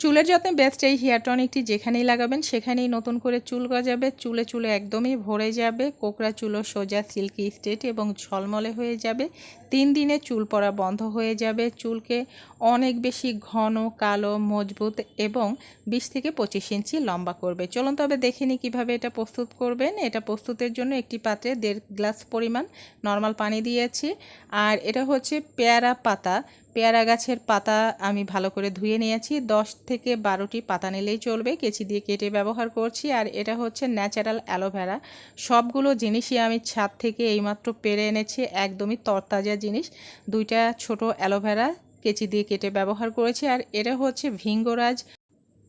চুলের যত্নে বেস্ট এই হেয়ার টনিকটি যেখানেই লাগাবেন, সেখানেই নতুন করে চুল গজাবে। চুলে চুলে একদমই ভরে যাবে। কোকড়া চুলও সোজা সিল্কি স্ট্রেট এবং ঝলমলে হয়ে যাবে। তিন দিনে চুল পড়া বন্ধ হয়ে যাবে। চুলকে অনেক বেশি ঘন, কালো, মজবুত এবং বিশ থেকে পঁচিশ ইঞ্চি লম্বা করবে। চলুন তবে দেখে নিই কীভাবে এটা প্রস্তুত করবেন। এটা প্রস্তুতের জন্য একটি পাত্রে দেড় গ্লাস পরিমাণ নর্মাল পানি দিয়েছি। আর এটা হচ্ছে পেয়ারা পাতা। পেয়ারা গাছের পাতা আমি ভালো করে ধুয়ে নিয়েছি। দশ থেকে বারোটি পাতা নিলেই চলবে। কেচি দিয়ে কেটে ব্যবহার করছি। আর এটা হচ্ছে ন্যাচারাল অ্যালোভেরা। সবগুলো জিনিসই আমি ছাদ থেকে এইমাত্র পেরে এনেছি। একদমই তরতাজা জিনিস। দুইটা ছোট অ্যালোভেরা কেচি দিয়ে কেটে ব্যবহার করেছি। আর এটা হচ্ছে ভিঙ্গরাজ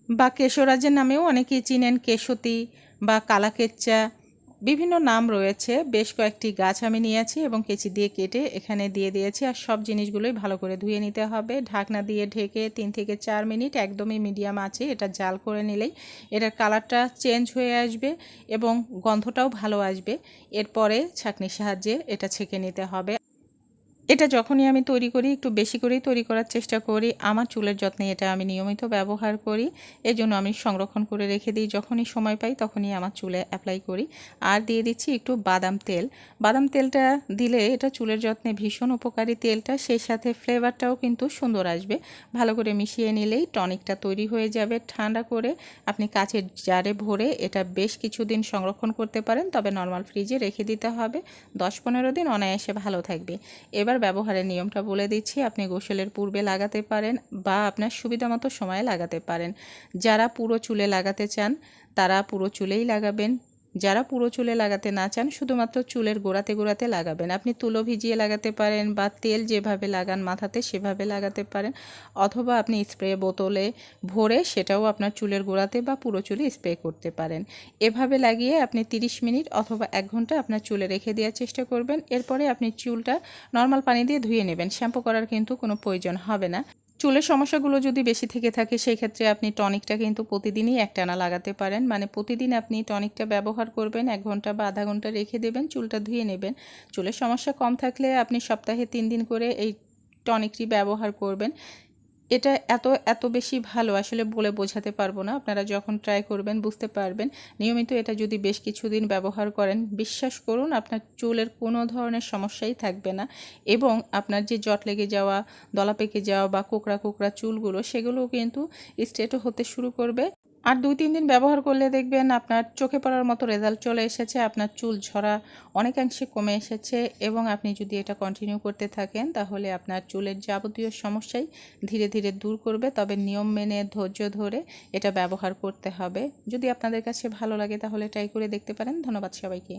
বা কেশরাজের নামেও অনেকেই চিনেন। কেশতি বা কালাকেচ্চা। বিভিন্ন নাম রয়েছে, বেশ কয়েকটি গাছ আমি নিয়েছি এবং কেচি দিয়ে কেটে এখানে দিয়ে দিয়েছি আর সব জিনিসগুলোই ভালো করে ধুয়ে নিতে হবে। ঢাকনা দিয়ে ঢেকে তিন থেকে চার মিনিট একদমই মিডিয়াম আছে এটা জাল করে নিলেই এটার কালারটা চেঞ্জ হয়ে আসবে এবং গন্ধটাও ভালো আসবে। এরপরে ছাঁকনির সাহায্যে এটা ছেঁকে নিতে হবে। এটা যখনই আমি তৈরি করি, একটু বেশি করেই তৈরি করার চেষ্টা করি। আমার চুলের যত্নে এটা আমি নিয়মিত ব্যবহার করি। এই জন্য আমি সংরক্ষণ করে রেখে দিই। যখনই সময় পাই তখনই আমার চুলে অ্যাপ্লাই করি। আর দিয়ে দিচ্ছি একটু বাদাম তেল। বাদাম তেলটা দিলে এটা চুলের যত্নে ভীষণ উপকারী তেলটা। সেই সাথে ফ্লেভারটাও কিন্তু সুন্দর আসবে। ভালো করে মিশিয়ে নিলেই টনিকটা তৈরি হয়ে যাবে। ঠান্ডা করে আপনি কাচের জারে ভরে এটা বেশ কিছুদিন সংরক্ষণ করতে পারেন। তবে নর্মাল ফ্রিজে রেখে দিতে হবে। দশ পনেরো দিন অনায়াসে ভালো থাকবে। এবার ব্যবহারের নিয়মটা বলে দিচ্ছি। আপনি গোসলের পূর্বে লাগাতে পারেন বা আপনার সুবিধা মতো সময়ে লাগাতে পারেন। যারা পুরো চুলে লাগাতে চান, তারা পুরো চুলেই লাগাবেন। যারা পুরো চুলে লাগাতে না চান, শুধুমাত্র চুলের গোড়াতে গোড়াতে লাগাবেন। আপনি তুলো ভিজিয়ে লাগাতে পারেন বা তেল যেভাবে লাগান মাথাতে সেভাবে লাগাতে পারেন, অথবা আপনি স্প্রে বোতলে ভরে সেটাও আপনার চুলের গোড়াতে বা পুরো চুলে স্প্রে করতে পারেন। এভাবে লাগিয়ে আপনি 30 মিনিট অথবা এক ঘণ্টা আপনার চুলে রেখে দেওয়ার চেষ্টা করবেন। এরপরে আপনি চুলটা নর্মাল পানি দিয়ে ধুয়ে নেবেন। শ্যাম্পু করার কিন্তু কোনো প্রয়োজন হবে না। চুলের সমস্যাগুলো যদি বেশি থেকে থাকে সেই ক্ষেত্রে আপনি টনিকটা কিন্তু প্রতিদিনই একটানা লাগাতে পারেন। মানে প্রতিদিন আপনি টনিকটা ব্যবহার করবেন, এক ঘণ্টা বা আধা ঘণ্টা রেখে দেবেন, চুলটা ধুয়ে নেবেন। চুলের সমস্যা কম থাকলে আপনি সপ্তাহে তিন দিন করে এই টনিকটি ব্যবহার করবেন। এটা এত এত বেশি ভালো আসলে বলে বোঝাতে পারব না। আপনারা যখন ট্রাই করবেন বুঝতে পারবেন। নিয়মিত এটা যদি বেশ কিছুদিন ব্যবহার করেন, বিশ্বাস করুন আপনার চুলের কোনো ধরনের সমস্যাই থাকবে না এবং আপনার যে জট লেগে যাওয়া, দলা পেকে যাওয়া বা কোকড়া কোকড়া চুলগুলো, সেগুলোও কিন্তু স্ট্রেটও হতে শুরু করবে। আর দুই, তিন দিন ব্যবহার করলে দেখবেন আপনার চোখে পড়ার মতো রেজাল্ট চলে এসেছে, আপনার চুল ঝরা অনেকাংশে কমে এসেছে এবং আপনি যদি এটা কন্টিনিউ করতে থাকেন তাহলে আপনার চুলের যাবতীয় সমস্যাই ধীরে ধীরে দূর করবে। তবে নিয়ম মেনে, ধৈর্য ধরে এটা ব্যবহার করতে হবে। যদি আপনাদের কাছে ভালো লাগে তাহলে ট্রাই করে দেখতে পারেন। ধন্যবাদ সবাইকে।